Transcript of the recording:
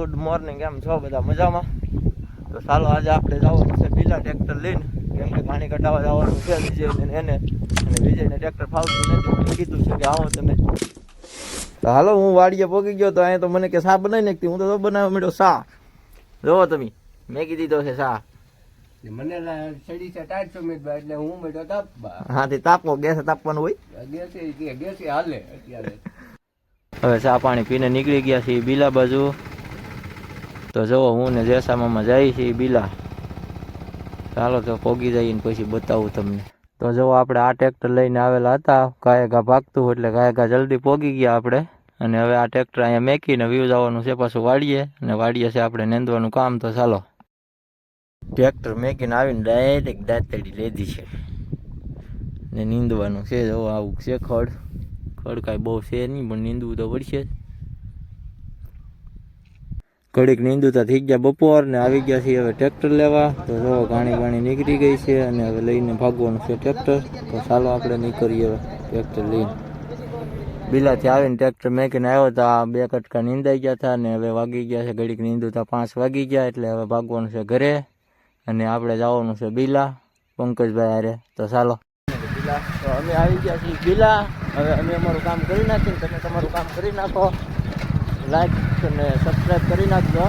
Good morning એમ છો બધા મજામાં? તો ચાલો આજે આપણે જવાનું છે બીજા ટ્રેક્ટર લઈને. કેમ કે પાણી કઢાવવા જવાનું છે વિજયને એને. અને વિજયને ટ્રેક્ટર ફાવતું નથી કીધું છે કે આવો તમે. તો હાલો હું વાડીએ પોગી ગયો તો અહીંયા તો મને કે શા બનાવી નાખતી? હું તો બનાવવા મળ્યો શા? જોવો તમે મેં કીધી તો છે શા. મને ચડી છે એટલે હું બેઠો તાપવા. તાપો ગેસ તાપવાનું હોય? ગેસી કે હાલે અત્યારે. હવે ચા પાણી પીને નીકળી ગયા છે બીલા બાજુ. તો જુઓ, હું ને જેસામામાં જાય છે બિલા. ચાલો તો પોગી જઈએ ને પછી બતાવું તમને. તો જુઓ, આપણે આ ટ્રેક્ટર લઈને આવેલા હતા. કાયકા ભાગતું એટલે ગાયગા જલ્દી પોગી ગયા આપણે. અને હવે આ ટ્રેક્ટર અહીંયા મેકીને વ્યૂ જવાનું છે, પાછું વાડીએ. અને વાડીએ છે આપણે નેંદવાનું કામ, તો ચાલો. ટ્રેક્ટર મેકીને આવીને ડાયરેક્ટ દાંતડી લીધી છે. ને નીંદવાનું છે જો આવું છે ખડ. ખડ કાંઈ બહુ છે નહીં, પણ નીંદવું તો પડશે જ. ઘડીક નીંદુતા થઈ ગયા બપોર ને આવી ગયા છીએ હવે ટ્રેક્ટર લેવા. તો જો ઘાણી ઘાણી નીકળી ગઈ છે અને હવે લઈને ભાગવાનું છે ટ્રેક્ટર. તો ચાલો આપણે નીકળીએ હવે ટ્રેક્ટર લઈને. બિલાથી આવીને ટ્રેક્ટર મેકીને આવ્યો તો આ બે કટકા નીંદાઈ ગયા હતા અને હવે વાગી ગયા છે ઘડીક નીંદુતા પાંચ વાગી ગયા એટલે હવે ભાગવાનું છે ઘરે. અને આપણે જવાનું છે બિલા, પંકજભાઈ હારે. તો ચાલો. બિલા, તો અમે આવી ગયા છીએ બિલા. હવે અમે અમારું કામ કરી નાખીએ તમે તમારું કામ કરી નાખો. લાઈક અને સબસ્ક્રાઈબ કરી નાખજો.